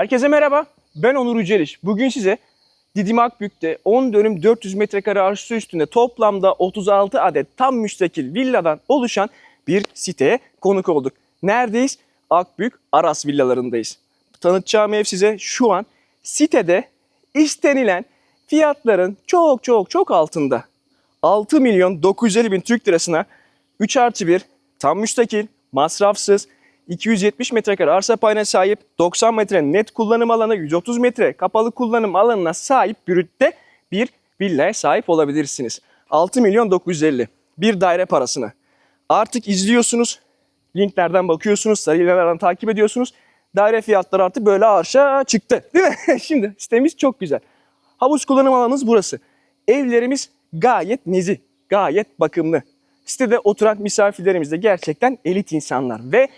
Herkese merhaba. Ben Onur Yüceliş. Bugün size Didim Akbük'te 10 dönüm 400 metrekare arsa üstünde toplamda 36 adet tam müstakil villadan oluşan bir siteye konuk olduk. Neredeyiz? Akbük Aras villalarındayız. Tanıtacağım ev size şu an sitede istenilen fiyatların çok çok çok altında. 6 milyon 950 bin Türk lirasına 3 artı 1 tam müstakil, masrafsız, 270 metrekare arsa payına sahip, 90 metre net kullanım alanı, 130 metre kapalı kullanım alanına sahip bürütte bir villaya sahip olabilirsiniz. 6 milyon 950 bir daire parasına. Artık izliyorsunuz, linklerden bakıyorsunuz, sarı ilanlardan takip ediyorsunuz. Daire fiyatları artık böyle arşa çıktı değil mi? Şimdi sitemiz çok güzel. Havuz kullanım alanımız burası. Evlerimiz gayet nezih, gayet bakımlı. Sitede oturan misafirlerimiz de gerçekten elit insanlar ve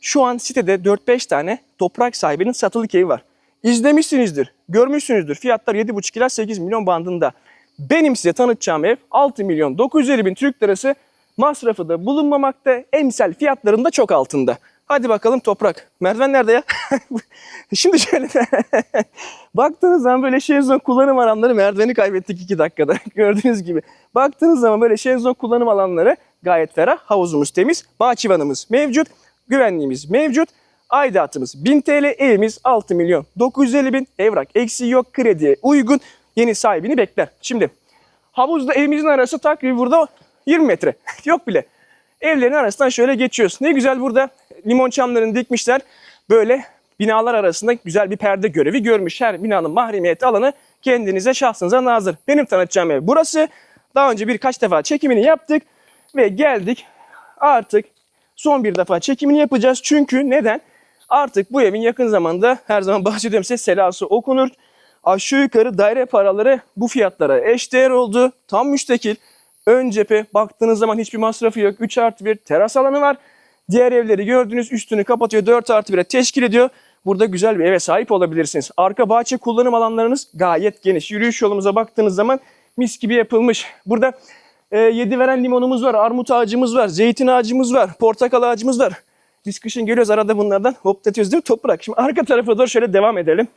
şu an sitede 4-5 tane toprak sahibinin satılık evi var. İzlemişsinizdir, görmüşsünüzdür. Fiyatlar 7,5 ila 8 milyon bandında. Benim size tanıtacağım ev 6 milyon 950 bin Türk lirası. Masrafı da bulunmamakta, emsal fiyatlarında çok altında. Hadi bakalım toprak. Merdiven nerede ya? Şimdi şöyle baktığınız zaman böyle şezlong kullanım alanları merdiveni kaybettik 2 dakikada. Gördüğünüz gibi. Baktığınız zaman böyle şezlong kullanım alanları gayet ferah. Havuzumuz temiz. Bahçıvanımız mevcut. Güvenliğimiz mevcut. Aidatımız 1000 TL, evimiz 6 milyon 950 bin. Evrak eksiği yok, krediye uygun. Yeni sahibini bekler. Şimdi havuzla evimizin arası takribi burada 20 metre. yok bile. Evlerin arasından şöyle geçiyoruz. Ne güzel burada limon çamlarını dikmişler. Böyle binalar arasında güzel bir perde görevi görmüş. Her binanın mahremiyet alanı kendinize şahsınıza nazır. Benim tanıtacağım ev burası. Daha önce birkaç defa çekimini yaptık ve geldik. Artık son bir defa çekimini yapacağız. Çünkü neden? Artık bu evin yakın zamanda her zaman bahsediyorum size selası okunur. Aşağı yukarı daire paraları bu fiyatlara eşdeğer oldu. Tam müstakil. Ön cephe baktığınız zaman hiçbir masrafı yok. 3 artı 1 teras alanı var. Diğer evleri gördünüz üstünü kapatıyor 4 artı 1'e teşkil ediyor. Burada güzel bir eve sahip olabilirsiniz. Arka bahçe kullanım alanlarınız gayet geniş. Yürüyüş yolumuza baktığınız zaman mis gibi yapılmış. Burada e, yedi veren limonumuz var, armut ağacımız var, zeytin ağacımız var, portakal ağacımız var. Biz kışın geliyoruz arada bunlardan hoplatıyoruz değil mi toprak? Şimdi arka tarafa doğru şöyle devam edelim.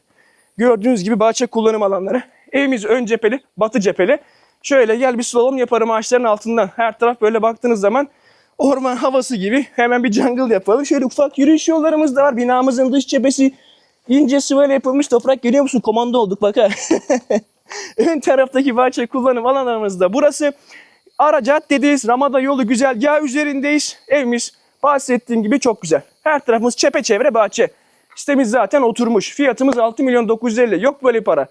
Gördüğünüz gibi bahçe kullanım alanları. Evimiz ön cepheli, batı cepheli. Şöyle gel bir slalom yaparım ağaçların altından. Her taraf böyle baktığınız zaman orman havası gibi hemen bir jungle yapalım. Şöyle ufak yürüyüş yollarımız da var. Binamızın dış cephesi ince sıvayla yapılmış toprak görüyor musun? Komando olduk bak ha. Ön taraftaki bahçe kullanım alanlarımız da burası. Ara caddedeyiz. Ramada yolu güzergah üzerindeyiz. Evimiz bahsettiğim gibi çok güzel. Her tarafımız çepeçevre bahçe. Sitemiz zaten oturmuş. Fiyatımız 6 milyon 950. Yok böyle para.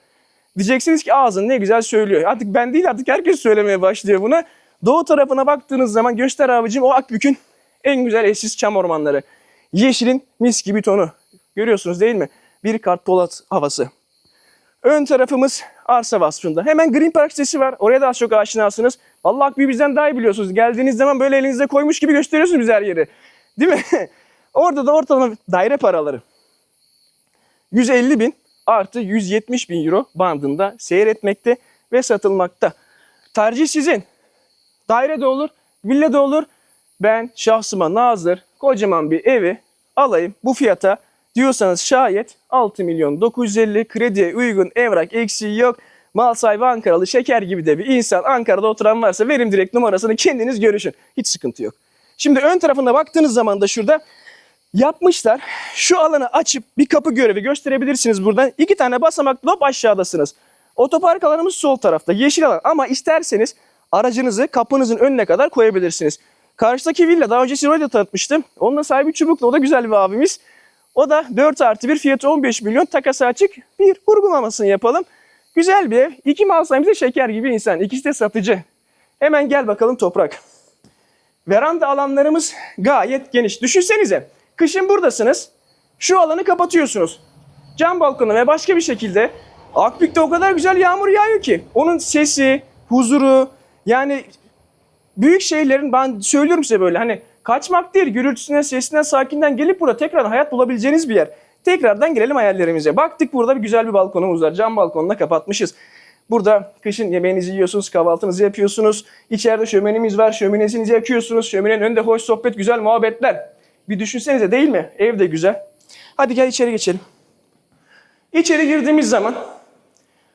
Diyeceksiniz ki ağzın ne güzel söylüyor. Artık ben değil artık herkes söylemeye başlıyor bunu. Doğu tarafına baktığınız zaman göster abicim o Akbük'ün en güzel eşsiz çam ormanları. Yeşilin mis gibi tonu. Görüyorsunuz değil mi? Bir kart polat havası. Ön tarafımız arsa vasfında. Hemen Green Park sitesi var. Oraya da az çok aşinasınız. Allah Akbük'ü bizden daha iyi biliyorsunuz. Geldiğiniz zaman böyle elinize koymuş gibi gösteriyorsunuz bize her yeri. Değil mi? Orada da ortalama daire paraları. 150 bin artı 170 bin euro bandında seyretmekte ve satılmakta. Tercih sizin. Daire de olur, villa da olur. Ben şahsıma nazır kocaman bir evi alayım bu fiyata diyorsanız şayet 6 milyon 950 krediye uygun evrak eksiği yok. Mal sahibi Ankaralı şeker gibi de bir insan Ankara'da oturan varsa verim direkt numarasını kendiniz görüşün. Hiç sıkıntı yok. Şimdi ön tarafına baktığınız zaman da şurada yapmışlar. Şu alanı açıp bir kapı görevi gösterebilirsiniz buradan. İki tane basamaklı hop aşağıdasınız. Otopark alanımız sol tarafta. Yeşil alan ama isterseniz aracınızı kapınızın önüne kadar koyabilirsiniz. Karşıdaki villa daha önce Siro'yu da tanıtmıştım. Onunla sahibi Çubuklu. O da güzel bir abimiz. O da 4 artı 1 fiyatı 15 milyon takası açık. Bir vurgulamasını yapalım. Güzel bir ev. İki mal sahibi de şeker gibi insan. İkisi de satıcı. Hemen gel bakalım toprak. Veranda alanlarımız gayet geniş. Düşünsenize kışın buradasınız. Şu alanı kapatıyorsunuz. Cam balkonu ve başka bir şekilde Akbük'te o kadar güzel yağmur yağıyor ki. Onun sesi, huzuru yani büyük şehirlerin ben söylüyorum size böyle hani kaçmak değil gürültüsüne, sesinden, sakinden gelip burada tekrar hayat bulabileceğiniz bir yer. Tekrardan gelelim hayallerimize. Baktık burada bir güzel bir balkonumuz var. Cam balkonla kapatmışız. Burada kışın yemeğinizi yiyorsunuz, kahvaltınızı yapıyorsunuz. İçeride şömenimiz var, şöminesinizi yakıyorsunuz. Şöminenin önünde hoş sohbet, güzel muhabbetler. Bir düşünsenize değil mi? Ev de güzel. Hadi gel içeri geçelim. İçeri girdiğimiz zaman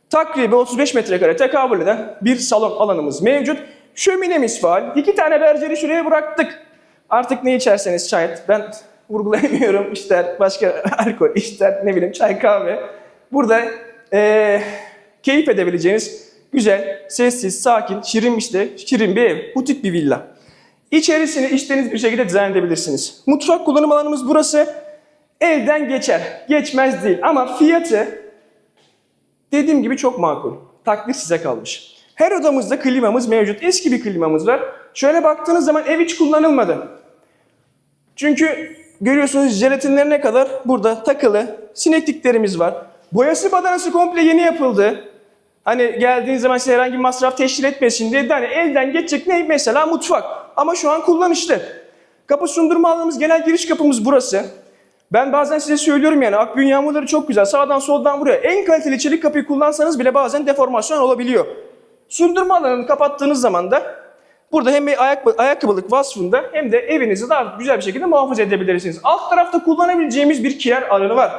takribi 35 metrekare tekabül eden bir salon alanımız mevcut. Şöminemiz faal. İki tane berjeri şuraya bıraktık. Artık ne içerseniz çay. Ben vurgulayamıyorum. İster başka alkol, ister ne bileyim çay kahve. Burada eee, keyif edebileceğiniz güzel, sessiz, sakin, şirin işte, şirin bir ev. Butik bir villa. İçerisini istediğiniz bir şekilde dizayn edebilirsiniz. Mutfak kullanım alanımız burası. Elden geçer. Geçmez değil. Ama fiyatı Dediğim gibi çok makul. Takdir size kalmış. Her odamızda klimamız mevcut. Eski bir klimamız var. Şöyle baktığınız zaman ev hiç kullanılmadı. Çünkü görüyorsunuz jelatinlerine kadar burada takılı sinekliklerimiz var. Boyası badanası komple yeni yapıldı. Hani geldiğiniz zaman size herhangi bir masraf teşkil etmesin diye. Hani elden geçecek ne? Mesela mutfak. Ama şu an kullanışlı. Kapı sundurma alanımız genel giriş kapımız burası. Ben bazen size söylüyorum yani akbün yağmurları çok güzel. Sağdan soldan vuruyor. En kaliteli çelik kapıyı kullansanız bile bazen deformasyon olabiliyor. Sundurma alanını kapattığınız zaman da burada hem bir ayak, ayakkabılık vasfında hem de evinizi daha güzel bir şekilde muhafaza edebilirsiniz. Alt tarafta kullanabileceğimiz bir kiyer alanı var.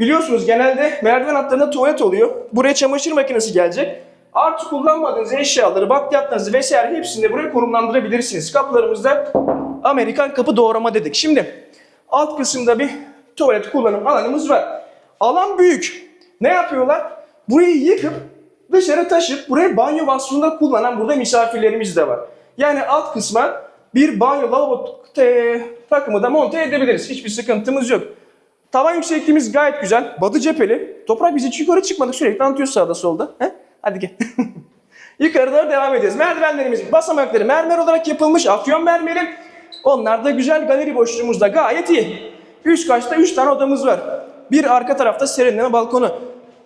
Biliyorsunuz genelde merdiven altlarında tuvalet oluyor. Buraya çamaşır makinesi gelecek. Artık kullanmadığınız eşyaları, bakliyatlarınızı vesaire hepsini de buraya konumlandırabilirsiniz. Kapılarımızda Amerikan kapı doğrama dedik. Şimdi alt kısımda bir tuvalet kullanım alanımız var. Alan büyük. Ne yapıyorlar? Burayı yıkıp dışarı taşıp burayı banyo vasfında kullanan burada misafirlerimiz de var. Yani alt kısma bir banyo lavabo takımı da monte edebiliriz. Hiçbir sıkıntımız yok. Tavan yüksekliğimiz gayet güzel. Batı cepheli. Toprak biz hiç yukarı çıkmadık sürekli anlatıyoruz sağda solda. He? Hadi gel. Yukarı doğru devam ediyoruz. Merdivenlerimiz, basamakları mermer olarak yapılmış. Afyon mermeri. Onlar da güzel galeri boşluğumuz da gayet iyi. Üst kaçta 3 tane odamız var. Bir arka tarafta serinleme balkonu.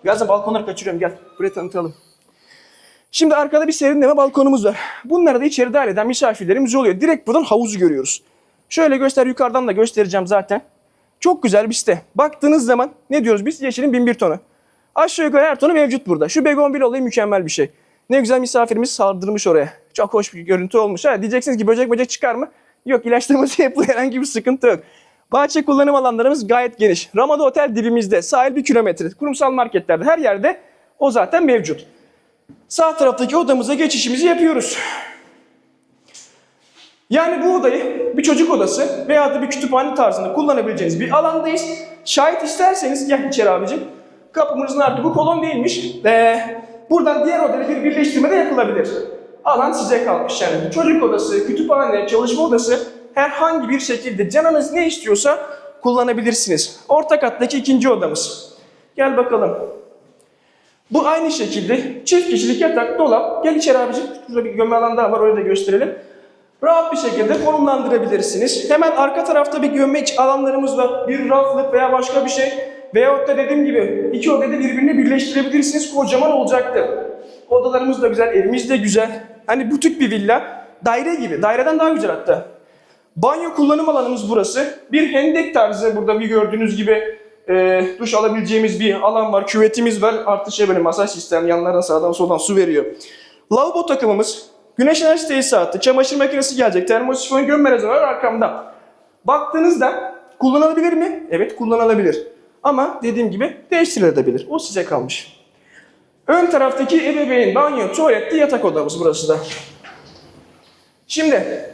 Birazdan balkonları kaçırıyorum gel. Buraya tanıtalım. Şimdi arkada bir serinleme balkonumuz var. Bunları da içeri dahil misafirlerimiz oluyor. Direkt buradan havuzu görüyoruz. Şöyle göster yukarıdan da göstereceğim zaten. Çok güzel bir site. Baktığınız zaman ne diyoruz biz? Yeşilin bin bir tonu. Aşağı yukarı her tonu mevcut burada. Şu begonvil olayı mükemmel bir şey. Ne güzel misafirimiz saldırmış oraya. Çok hoş bir görüntü olmuş. Ha, diyeceksiniz ki böcek böcek çıkar mı? Yok ilaçlaması yapılıyor herhangi bir sıkıntı yok. Bahçe kullanım alanlarımız gayet geniş. Ramada Otel dibimizde. Sahil bir kilometre. Kurumsal marketlerde her yerde o zaten mevcut. Sağ taraftaki odamıza geçişimizi yapıyoruz. Yani bu odayı bir çocuk odası veya da bir kütüphane tarzında kullanabileceğiniz bir alandayız. Şayet isterseniz gel içeri abicim. Kapımızın artık bu kolon değilmiş. Ee, buradan diğer odayla bir birleştirme de yapılabilir. Alan size kalmış yani. Çocuk odası, kütüphane, çalışma odası herhangi bir şekilde canınız ne istiyorsa kullanabilirsiniz. Orta kattaki ikinci odamız. Gel bakalım. Bu aynı şekilde çift kişilik yatak, dolap. Gel içeri abicim. Şurada bir gömme alanı daha var orayı da gösterelim. Rahat bir şekilde konumlandırabilirsiniz. Hemen arka tarafta bir gömme alanlarımız var. Bir raflık veya başka bir şey. Veyahut da dediğim gibi iki odayı da birbirine birleştirebilirsiniz. Kocaman olacaktır. Odalarımız da güzel, evimiz de güzel. Hani butik bir villa. Daire gibi. Daireden daha güzel hatta. Banyo kullanım alanımız burası. Bir hendek tarzı burada bir gördüğünüz gibi e, duş alabileceğimiz bir alan var. Küvetimiz var. Artı şey böyle masaj sistemi yanlardan sağdan soldan su veriyor. Lavabo takımımız. Güneş enerji tesisatı. Çamaşır makinesi gelecek. Termosifon gömme rezervuar arkamda. Baktığınızda kullanılabilir mi? Evet kullanılabilir. Ama dediğim gibi değiştirilebilir. O size kalmış. Ön taraftaki ebeveyn, banyo, tuvalette yatak odamız burası da. Şimdi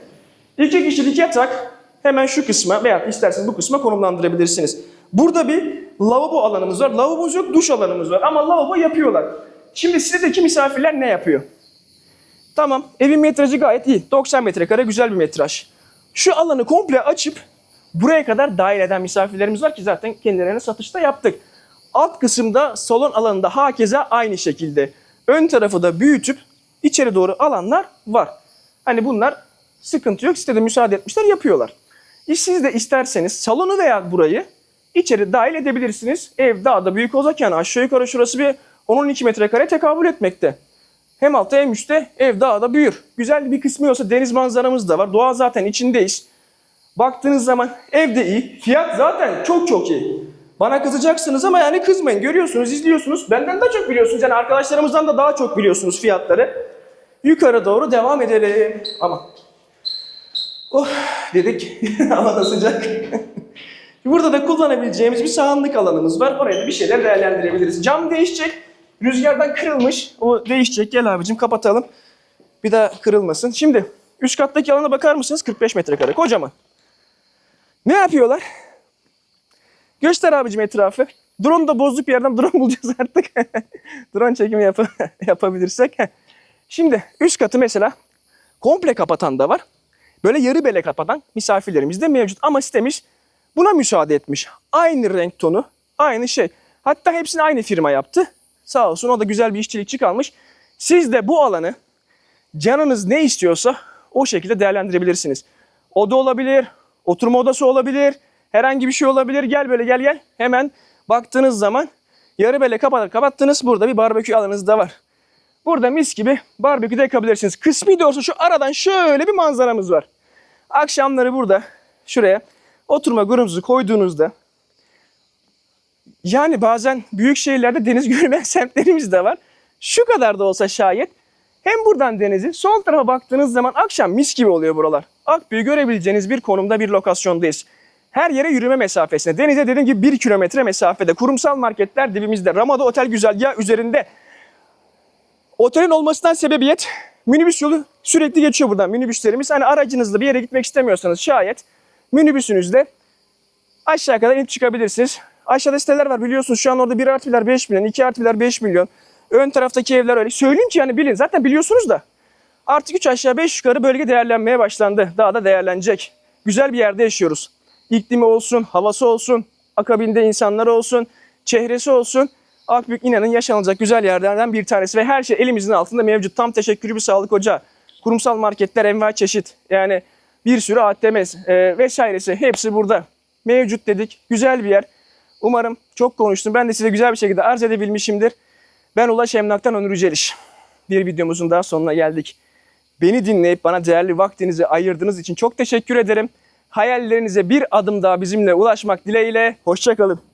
iki kişilik yatak hemen şu kısma veya isterseniz bu kısma konumlandırabilirsiniz. Burada bir lavabo alanımız var. Lavabomuz yok, duş alanımız var ama lavabo yapıyorlar. Şimdi sizdeki misafirler ne yapıyor? Tamam, evin metrajı gayet iyi. 90 metrekare güzel bir metraj. Şu alanı komple açıp buraya kadar dahil eden misafirlerimiz var ki zaten kendilerine satışta yaptık. Alt kısımda salon alanında hakeza aynı şekilde. Ön tarafı da büyütüp içeri doğru alanlar var. Hani bunlar sıkıntı yok. Sitede müsaade etmişler yapıyorlar. Siz de isterseniz salonu veya burayı içeri dahil edebilirsiniz. Ev daha da büyük olacak yani aşağı yukarı şurası bir 10-12 metrekare tekabül etmekte. Hem altta hem üstte ev daha da büyür. Güzel bir kısmı olsa deniz manzaramız da var. Doğa zaten içindeyiz. Baktığınız zaman ev de iyi. Fiyat zaten çok çok iyi. Bana kızacaksınız ama yani kızmayın. Görüyorsunuz, izliyorsunuz. Benden de çok biliyorsunuz. Yani arkadaşlarımızdan da daha çok biliyorsunuz fiyatları. Yukarı doğru devam edelim. Ama Oh dedik. Hava da sıcak. Burada da kullanabileceğimiz bir sahanlık alanımız var. Oraya da bir şeyler değerlendirebiliriz. Cam değişecek. Rüzgardan kırılmış. O değişecek. Gel abicim kapatalım. Bir daha kırılmasın. Şimdi üst kattaki alana bakar mısınız? 45 metrekare. Kocaman. Ne yapıyorlar? Göster abicim etrafı. Drone da bozduk bir yerden drone bulacağız artık. drone çekimi yap yapabilirsek. Şimdi üst katı mesela komple kapatan da var. Böyle yarı bele kapatan misafirlerimiz de mevcut. Ama sitemiz buna müsaade etmiş. Aynı renk tonu, aynı şey. Hatta hepsini aynı firma yaptı. Sağ olsun o da güzel bir işçilikçi kalmış. Siz de bu alanı canınız ne istiyorsa o şekilde değerlendirebilirsiniz. Oda olabilir, oturma odası olabilir, herhangi bir şey olabilir. Gel böyle gel gel. Hemen baktığınız zaman yarı bele kapat, kapattınız. Burada bir barbekü alanınız da var. Burada mis gibi barbekü de yakabilirsiniz. Kısmi de olsa şu aradan şöyle bir manzaramız var. Akşamları burada şuraya oturma grubumuzu koyduğunuzda yani bazen büyük şehirlerde deniz görmeyen semtlerimiz de var. Şu kadar da olsa şayet hem buradan denizi sol tarafa baktığınız zaman akşam mis gibi oluyor buralar. Akbüyü görebileceğiniz bir konumda bir lokasyondayız. Her yere yürüme mesafesinde. Denize dediğim gibi 1 kilometre mesafede. Kurumsal marketler dibimizde. Ramada Otel güzergahı üzerinde. Otelin olmasından sebebiyet minibüs yolu sürekli geçiyor buradan minibüslerimiz. Hani aracınızla bir yere gitmek istemiyorsanız şayet minibüsünüzde aşağı kadar inip çıkabilirsiniz. Aşağıda siteler var biliyorsunuz şu an orada 1 artılar 5 milyon, 2 artılar 5 milyon. Ön taraftaki evler öyle. Söyleyeyim ki yani bilin zaten biliyorsunuz da. Artık 3 aşağı 5 yukarı bölge değerlenmeye başlandı. Daha da değerlenecek. Güzel bir yerde yaşıyoruz. İklimi olsun, havası olsun, akabinde insanları olsun, çehresi olsun. Akbük inanın yaşanılacak güzel yerlerden bir tanesi ve her şey elimizin altında mevcut. Tam teşekkürü bir sağlık hoca. Kurumsal marketler envai çeşit. Yani bir sürü ATM'si e, vesairesi hepsi burada. Mevcut dedik. Güzel bir yer. Umarım çok konuştum. Ben de size güzel bir şekilde arz edebilmişimdir. Ben Ulaş Emlak'tan Onur Yüceliş. Bir videomuzun daha sonuna geldik. Beni dinleyip bana değerli vaktinizi ayırdığınız için çok teşekkür ederim. Hayallerinize bir adım daha bizimle ulaşmak dileğiyle. Hoşçakalın.